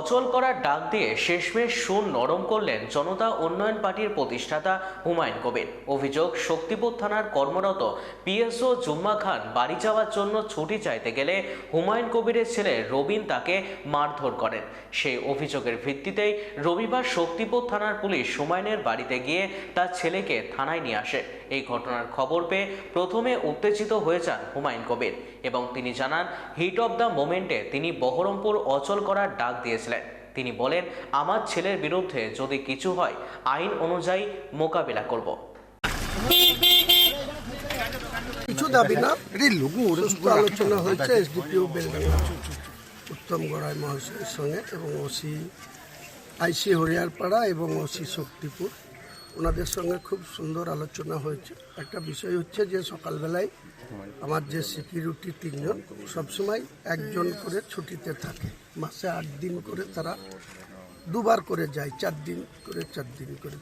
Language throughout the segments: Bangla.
অচল করার ডাক দিয়ে শেষমেশ সুর নরম করলেন জনতা উন্নয়ন পার্টির প্রতিষ্ঠাতা হুমায়ুন কবির। অভিযোগ, শক্তিপুর থানার কর্মরত পিএসও জুম্মা খান বাড়ি যাওয়ার জন্য ছুটি চাইতে গেলে হুমায়ুন কবিরের ছেলে রবিন তাকে মারধর করেন। সেই অভিযোগের ভিত্তিতেই রবিবার শক্তিপুর থানার পুলিশ হুমায়ুনের বাড়িতে গিয়ে তার ছেলেকে থানায় নিয়ে আসে। এই ঘটনার খবর পেয়ে প্রথমে উত্তেজিত হয়ে যান হুমায়ুন কবির এবং তিনি জানান হিট অব দ্য মোমেন্টে তিনি বহরমপুর অচল করার ডাক দিয়েছিলেন। তিনি বলেন, আমার ছেলের বিরুদ্ধে যদি কিছু হয়, আইন অনুযায়ী মোকাবিলা করব। কিছু দাবি না? আলোচনা হয়েছে এসডিপিও উত্তম গড়াই মহাশয়ের সঙ্গে এবং ওসি আইসি হরিয়ারপাড়া এবং ওসি শক্তিপুর। ওনাদের সঙ্গে খুব সুন্দর আলোচনা হয়েছে। একটা বিষয় হচ্ছে যে সকালবেলায় আমার যে সিকিউরিটি তিনজন সবসময় একজন করে ছুটিতে থাকে। মাসে আট দিন করে তারা দুবার করে যায়, চার দিন করে, চার দিন করে।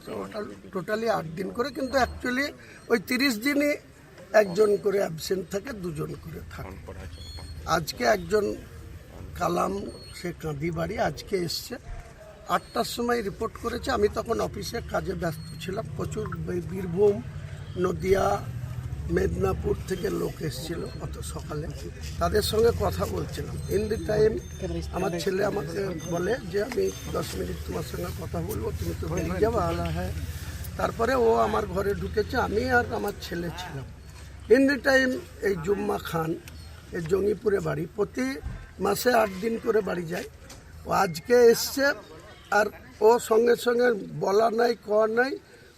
টোটালি আট দিন করে কিন্তু অ্যাকচুয়ালি ওই তিরিশ দিনই একজন করে অ্যাবসেন্ট থাকে, দুজন করে থাকে। আজকে একজন কালাম, সে কাঁদি বাড়ি আজকে এসছে। আটটার সময় রিপোর্ট করেছে। আমি তখন অফিসে কাজে ব্যস্ত ছিলাম। প্রচুর বীরভূম, নদিয়া, মেদিনীপুর থেকে লোক এসেছিল অত সকালে। তাদের সঙ্গে কথা বলছিলাম। ইন দি টাইম আমার ছেলে আমাকে বলে যে, আমি দশ মিনিট তোমার সঙ্গে কথা বলব, তুমি তো বেরিয়ে যাব আলা হ্যাঁ তারপরে ও আমার ঘরে ঢুকেছে। আমি আর আমার ছেলে ছিলাম। ইন দি টাইম এই জুম্মা খান, এই জঙ্গিপুরে বাড়ি, প্রতি মাসে আট দিন করে বাড়ি যায়। ও আজকে এসছে আর ও সঙ্গে সঙ্গে বলা নাই কওয়া নাই।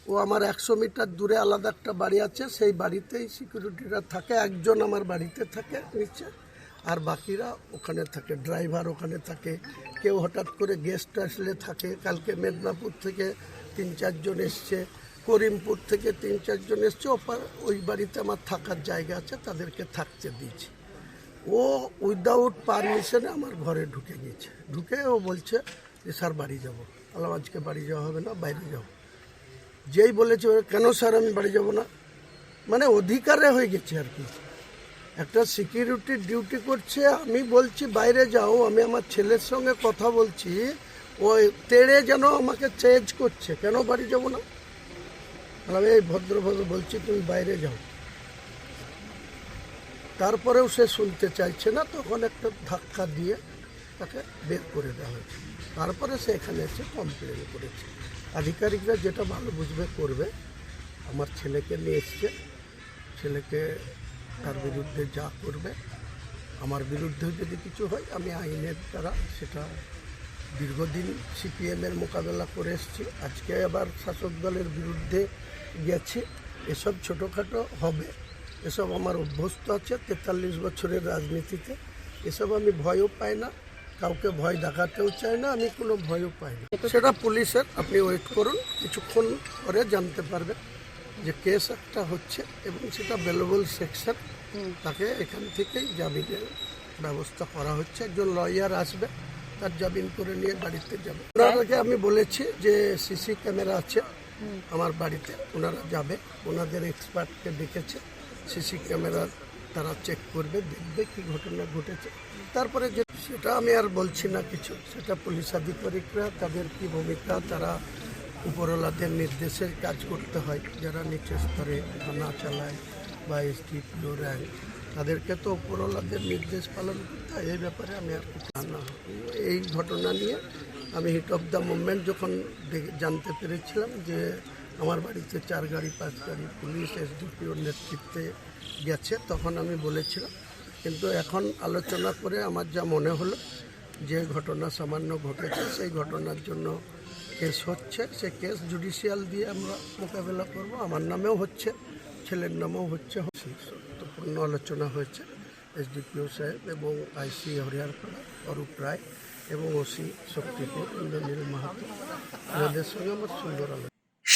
ও আমার একশো মিটার দূরে আলাদা একটা বাড়ি আছে, সেই বাড়িতেই সিকিউরিটিরা থাকে, একজন আমার বাড়িতে থাকে নিচে, আর বাকিরা ওখানে থাকে ড্রাইভার ওখানে থাকে। কেউ হঠাৎ করে গেস্ট আসলে থাকে, কালকে মেদিনীপুর থেকে তিন চারজন এসছে, করিমপুর থেকে তিন চারজন এসছে, ওপার ওই বাড়িতে আমার থাকার জায়গা আছে, তাদেরকে থাকতে দিয়েছি। ও উইদাউট পারমিশনে আমার ঘরে ঢুকে গিয়েছে ঢুকে ও বলছে যে স্যার বাড়ি যাব। বললাম আজকে বাড়ি যাওয়া হবে না, বাইরে যাব। যেই বলেছে কেন স্যার আমি বাড়ি যাব না? মানে অধিকারে হয়ে গেছে আর কি। একটা সিকিউরিটি ডিউটি করছে, আমি বলছি, বাইরে যাও, আমি আমার ছেলের সঙ্গে কথা বলছি ওই তেড়ে যেন আমাকে চেঞ্জ করছে। কেন বাড়ি যাব না? আমি এই ভদ্রভাবে বলছি, তুমি বাইরে যাও। তারপরেও সে শুনতে চাইছে না, তখন একটা ধাক্কা দিয়ে তাকে বের করে দেওয়া হয়েছে। তারপরে সে এখানে এসে কমপ্লেন করেছে। আধিকারিকরা যেটা ভালো বুঝবে করবে। আমার ছেলেকে নিয়ে এসছে। ছেলেকে তার বিরুদ্ধে যা করবে। আমার বিরুদ্ধেও যদি কিছু হয়, আমি আইনের দ্বারা সেটা দীর্ঘদিন সিপিএমের মোকাবেলা করে এসেছি। আজকে আবার শাসক দলের বিরুদ্ধে গেছি। এসব ছোটোখাটো হবে। এসব আমার অভ্যস্ত আছে। তেতাল্লিশ বছরের রাজনীতিতে। এসব আমি ভয়ও পাই না। কাউকে ভয় দেখাতেও চাই না আমি কোনো ভয়ও পাই না। সেটা পুলিশের আপনি ওয়েট করুন কিছুক্ষণ পরে জানতে পারবেন যে কেস একটা হচ্ছে এবং সেটা বেলেবল সেকশন তাকে এখান থেকেই জামিনের ব্যবস্থা করা হচ্ছে। একজন লয়ার আসবে তার জামিন করে নিয়ে বাড়িতে যাবে। ওনারাকে আমি বলেছি যে সিসি ক্যামেরা আছে আমার বাড়িতে ওনারা যাবে। ওনাদের এক্সপার্টকে ডেকেছে সিসি ক্যামেরা তারা চেক করবে, দেখবে কি ঘটনা ঘটেছে। তারপরে যে সেটা আমি আর বলছি না কিছু। সেটা পুলিশ আধিকারিকরা, তাদের কি ভূমিকা, তারা উপরওয়ালাদের নির্দেশে কাজ করতে হয়। যারা নিচের স্তরে থানা চালায় বা এসডিপিও র্যাঙ্ক তাদেরকে তো উপরওয়ালাদের নির্দেশ পালন করতে হয়। এই ব্যাপারে আমি আর কিছু জানা এই ঘটনা নিয়ে আমি হিট অফ দ্য মুভমেন্ট যখন জানতে পেরেছিলাম যে আমার বাড়িতে চার গাড়ি, পাঁচ গাড়ি পুলিশ, এসডিপিওর নেতৃত্বে গেছে। তখন আমি বলেছিলাম, কিন্তু এখন আলোচনা করে আমার যা মনে হলো, যে ঘটনা সামান্য ঘটেছে, সেই ঘটনার জন্য কেস হচ্ছে। সে কেস জুডিশিয়াল দিয়ে আমরা মোকাবেলা করব। আমার নামেও হচ্ছে, ছেলের নামেও হচ্ছে। গুরুত্বপূর্ণ আলোচনা হয়েছে, এসডিপিও সাহেব এবং আইসি হরিয়ারপাড়া, অরূপ রায় এবং ওসি শক্তিপুর, ইন্দ্রনীল মাহাতো। ওনাদের সঙ্গে আমার সুন্দর আলোচনা।